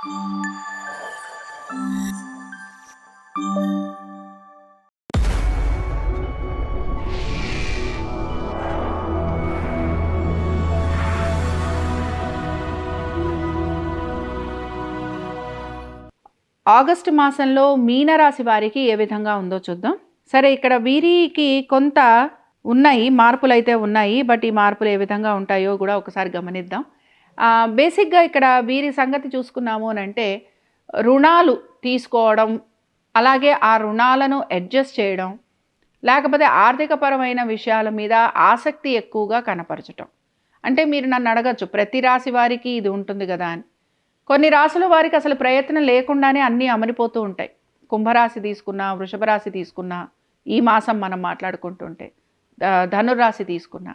August మాసంలో మీనరాశి వారికి ఏ విధంగా ఉందో చూద్దాం. సరే ఇక్కడ వీరికి కొంత ఉన్నాయి మార్పులు అయితే ఉన్నాయి బట్ ఈ మార్పులు ఏ విధంగా ఉంటాయో కూడా ఒకసారి గమనిద్దాం. బేసిక్గా ఇక్కడ వీరి సంగతి చూసుకున్నాము అని అంటే రుణాలు తీసుకోవడం అలాగే ఆ రుణాలను అడ్జస్ట్ చేయడం లేకపోతే ఆర్థికపరమైన విషయాల మీద ఆసక్తి ఎక్కువగా కనపరచటం. అంటే మీరు నన్ను అడగచ్చు ప్రతి రాశి వారికి ఇది ఉంటుంది కదా అని. కొన్ని రాసుల వారికి అసలు ప్రయత్నం లేకుండానే అన్నీ అమరిపోతూ ఉంటాయి. కుంభరాశి తీసుకున్నా వృషభ రాశి తీసుకున్నా ఈ మాసం మనం మాట్లాడుకుంటుంటే ధనుర్రాశి తీసుకున్నా.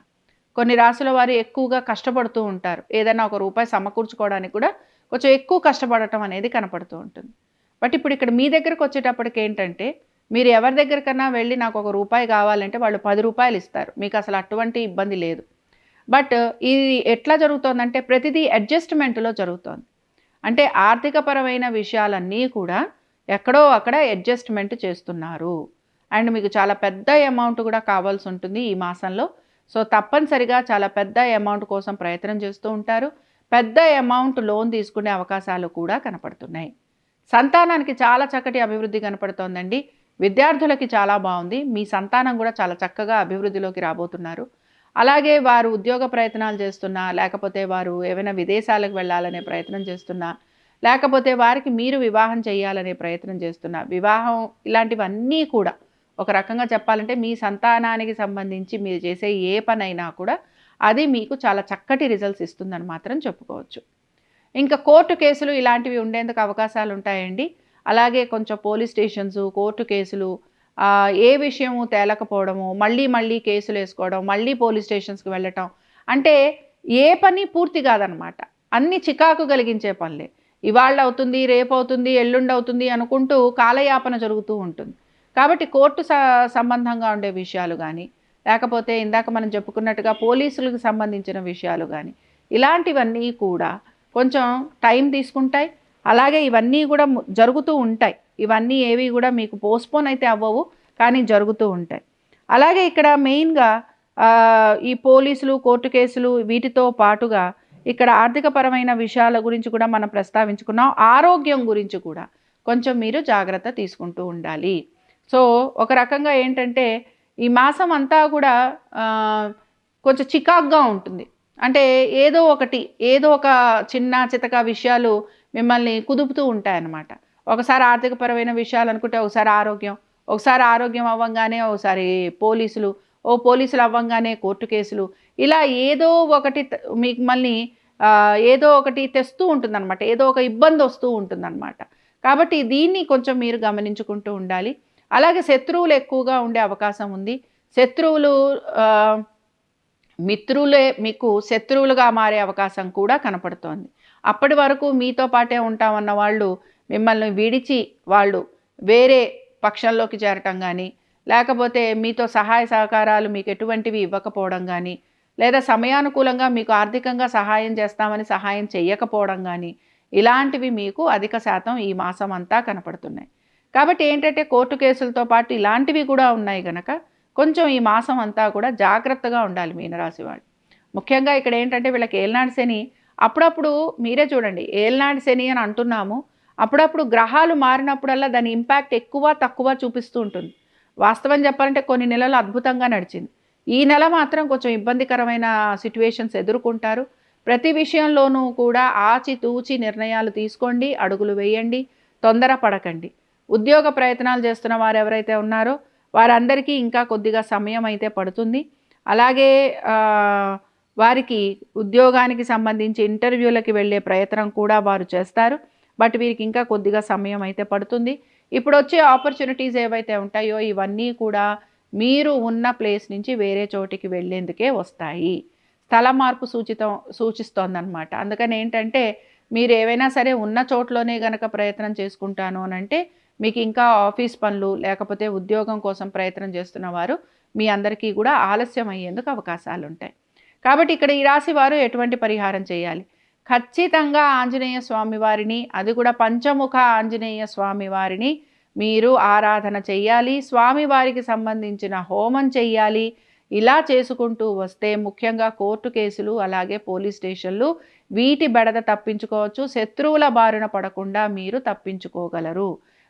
కొన్ని రాసుల వారు ఎక్కువగా కష్టపడుతూ ఉంటారు. ఏదైనా ఒక రూపాయి సమకూర్చుకోవడానికి కూడా కొంచెం ఎక్కువ కష్టపడటం అనేది కనపడుతూ ఉంటుంది. బట్ ఇప్పుడు ఇక్కడ మీ దగ్గరకు వచ్చేటప్పటికి ఏంటంటే మీరు ఎవరి దగ్గరికన్నా వెళ్ళి నాకు ఒక రూపాయి కావాలంటే వాళ్ళు పది రూపాయలు ఇస్తారు. మీకు అసలు అటువంటి ఇబ్బంది లేదు. బట్ ఇది ఎట్లా జరుగుతోందంటే ప్రతిదీ అడ్జస్ట్మెంట్లో జరుగుతోంది. అంటే ఆర్థికపరమైన విషయాలన్నీ కూడా ఎక్కడో అక్కడ అడ్జస్ట్మెంట్ చేస్తున్నారు. అండ్ మీకు చాలా పెద్ద అమౌంట్ కూడా కావాల్సి ఉంటుంది ఈ మాసంలో. సో తప్పనిసరిగా చాలా పెద్ద అమౌంట్ కోసం ప్రయత్నం చేస్తూ ఉంటారు. పెద్ద అమౌంట్ లోన్ తీసుకునే అవకాశాలు కూడా కనపడుతున్నాయి. సంతానానికి చాలా చక్కటి అభివృద్ధి కనపడుతోందండి. విద్యార్థులకి చాలా బాగుంది. మీ సంతానం కూడా చాలా చక్కగా అభివృద్ధిలోకి రాబోతున్నారు. అలాగే వారు ఉద్యోగ ప్రయత్నాలు చేస్తున్నా లేకపోతే వారు ఏమైనా విదేశాలకు వెళ్ళాలనే ప్రయత్నం చేస్తున్నా లేకపోతే వారికి మీరు వివాహం చేయాలనే ప్రయత్నం చేస్తున్నా వివాహం ఇలాంటివన్నీ కూడా ఒక రకంగా చెప్పాలంటే మీ సంతానానికి సంబంధించి మీరు చేసే ఏ పనైనా కూడా అది మీకు చాలా చక్కటి రిజల్ట్స్ ఇస్తుందని మాత్రం చెప్పుకోవచ్చు. ఇంకా కోర్టు కేసులు ఇలాంటివి ఉండేందుకు అవకాశాలు ఉంటాయండి. అలాగే కొంచెం పోలీస్ స్టేషన్స్ కోర్టు కేసులు ఏ విషయము తేలకపోవడము మళ్ళీ మళ్ళీ కేసులు వేసుకోవడం మళ్ళీ పోలీస్ స్టేషన్స్కి వెళ్ళటం. అంటే ఏ పని పూర్తి కాదనమాట. అన్ని చికాకు కలిగించే పనులే. ఇవాళ అవుతుంది రేపు అవుతుంది ఎల్లుండి అవుతుంది అనుకుంటూ కాలయాపన జరుగుతూ ఉంటుంది. కాబట్టి కోర్టు స సంబంధంగా ఉండే విషయాలు కానీ లేకపోతే ఇందాక మనం చెప్పుకున్నట్టుగా పోలీసులకు సంబంధించిన విషయాలు కానీ ఇలాంటివన్నీ కూడా కొంచెం టైం తీసుకుంటాయి. అలాగే ఇవన్నీ కూడా జరుగుతూ ఉంటాయి. ఇవన్నీ ఏవి కూడా మీకు పోస్ట్పోన్ అయితే అవ్వవు కానీ జరుగుతూ ఉంటాయి. అలాగే ఇక్కడ మెయిన్గా ఈ పోలీసులు కోర్టు కేసులు వీటితో పాటుగా ఇక్కడ ఆర్థికపరమైన విషయాల గురించి కూడా మనం ప్రస్తావించుకున్నాం. ఆరోగ్యం గురించి కూడా కొంచెం మీరు జాగ్రత్త తీసుకుంటూ ఉండాలి. సో ఒక రకంగా ఏంటంటే ఈ మాసం అంతా కూడా కొంచెం చికాగ్గా ఉంటుంది. అంటే ఏదో ఒకటి ఏదో ఒక చిన్న చితక విషయాలు మిమ్మల్ని కుదుపుతూ ఉంటాయన్నమాట. ఒకసారి ఆర్థికపరమైన విషయాలు అనుకుంటే ఒకసారి ఆరోగ్యం ఒకసారి ఆరోగ్యం అవ్వంగానే ఒకసారి పోలీసులు ఓ పోలీసులు అవ్వంగానే కోర్టు కేసులు. ఇలా ఏదో ఒకటి మిమ్మల్ని ఏదో ఒకటి తెస్తూ ఉంటుందన్నమాట. ఏదో ఒక ఇబ్బంది వస్తూ ఉంటుందన్నమాట. కాబట్టి దీన్ని కొంచెం మీరు గమనించుకుంటూ ఉండాలి. అలాగే శత్రువులు ఎక్కువగా ఉండే అవకాశం ఉంది. శత్రువులు మిత్రులే మీకు శత్రువులుగా మారే అవకాశం కూడా కనపడుతోంది. అప్పటి వరకు మీతో పాటే ఉంటామన్న వాళ్ళు మిమ్మల్ని విడిచి వాళ్ళు వేరే పక్షంలోకి చేరటం కానీ లేకపోతే మీతో సహాయ సహకారాలు మీకు ఎటువంటివి ఇవ్వకపోవడం కానీ లేదా సమయానుకూలంగా మీకు ఆర్థికంగా సహాయం చేస్తామని సహాయం చేయకపోవడం కానీ ఇలాంటివి మీకు అధిక శాతం ఈ మాసం అంతా కనపడుతున్నాయి. కాబట్టి ఏంటంటే కోర్టు కేసులతో పాటు ఇలాంటివి కూడా ఉన్నాయి కనుక కొంచెం ఈ మాసం అంతా కూడా జాగ్రత్తగా ఉండాలి మీనరాశి వాళ్ళు. ముఖ్యంగా ఇక్కడ ఏంటంటే వీళ్ళకి ఏలనాడు శని అప్పుడప్పుడు మీరే చూడండి ఏలనాడు శని అని అంటున్నాము. అప్పుడప్పుడు గ్రహాలు మారినప్పుడల్లా దాని ఇంపాక్ట్ ఎక్కువ తక్కువ చూపిస్తూ ఉంటుంది. వాస్తవం చెప్పాలంటే కొన్ని నెలలు అద్భుతంగా నడిచింది. ఈ నెల మాత్రం కొంచెం ఇబ్బందికరమైన సిట్యువేషన్స్ ఎదుర్కొంటారు. ప్రతి విషయంలోనూ కూడా ఆచితూచి నిర్ణయాలు తీసుకోండి అడుగులు వేయండి తొందర పడకండి ఉద్యోగ ప్రయత్నాలు చేస్తున్న వారు ఎవరైతే ఉన్నారో వారందరికీ ఇంకా కొద్దిగా సమయం అయితే పడుతుంది. అలాగే వారికి ఉద్యోగానికి సంబంధించి ఇంటర్వ్యూలకి వెళ్ళే ప్రయత్నం కూడా వారు చేస్తారు. బట్ వీరికి ఇంకా కొద్దిగా సమయం అయితే పడుతుంది. ఇప్పుడు వచ్చే ఆపర్చునిటీస్ ఏవైతే ఉంటాయో ఇవన్నీ కూడా మీరు ఉన్న ప్లేస్ నుంచి వేరే చోటికి వెళ్ళేందుకే వస్తాయి. స్థల మార్పు సూచితం సూచిస్తోందనమాట అందుకని ఏంటంటే మీరు ఏవైనా సరే ఉన్న చోట్లోనే గనక ప్రయత్నం చేసుకుంటాను అని అంటే మీకు ఇంకా ఆఫీస్ పనులు లేకపోతే ఉద్యోగం కోసం ప్రయత్నం చేస్తున్న వారు మీ అందరికీ కూడా ఆలస్యం అయ్యేందుకు అవకాశాలు ఉంటాయి కాబట్టి ఇక్కడ ఈ రాశి వారు ఎటువంటి పరిహారం చేయాలి? ఖచ్చితంగా ఆంజనేయ స్వామి వారిని అది కూడా పంచముఖ ఆంజనేయ స్వామి వారిని మీరు ఆరాధన చెయ్యాలి. స్వామివారికి సంబంధించిన హోమం చెయ్యాలి. ఇలా చేసుకుంటూ వస్తే ముఖ్యంగా కోర్టు కేసులు అలాగే పోలీస్ స్టేషన్లు వీటి బెడద తప్పించుకోవచ్చు. శత్రువుల బారిన పడకుండా మీరు తప్పించుకోగలరు.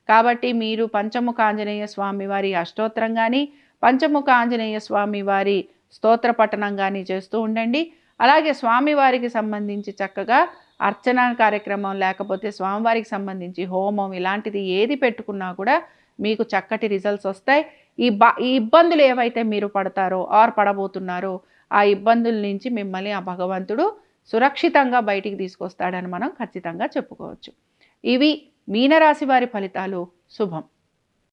కాబట్టి మీరు పంచముఖ ఆంజనేయ స్వామి వారి అష్టోత్తరం కానీ పంచముఖ ఆంజనేయ స్వామి వారి స్తోత్ర పఠనం కానీ చేస్తూ ఉండండి. అలాగే స్వామివారికి సంబంధించి చక్కగా అర్చన కార్యక్రమం లేకపోతే స్వామివారికి సంబంధించి హోమం ఇలాంటిది ఏది పెట్టుకున్నా కూడా మీకు చక్కటి రిజల్ట్స్ వస్తాయి. ఈ బా ఈ ఇబ్బందులు ఏవైతే మీరు పడతారో ఆర్ పడబోతున్నారో ఆ ఇబ్బందుల నుంచి మిమ్మల్ని ఆ భగవంతుడు సురక్షితంగా బయటికి తీసుకొస్తాడని మనం ఖచ్చితంగా చెప్పుకోవచ్చు. ఇవి మీనరాశి వారి ఫలితాలు శుభం.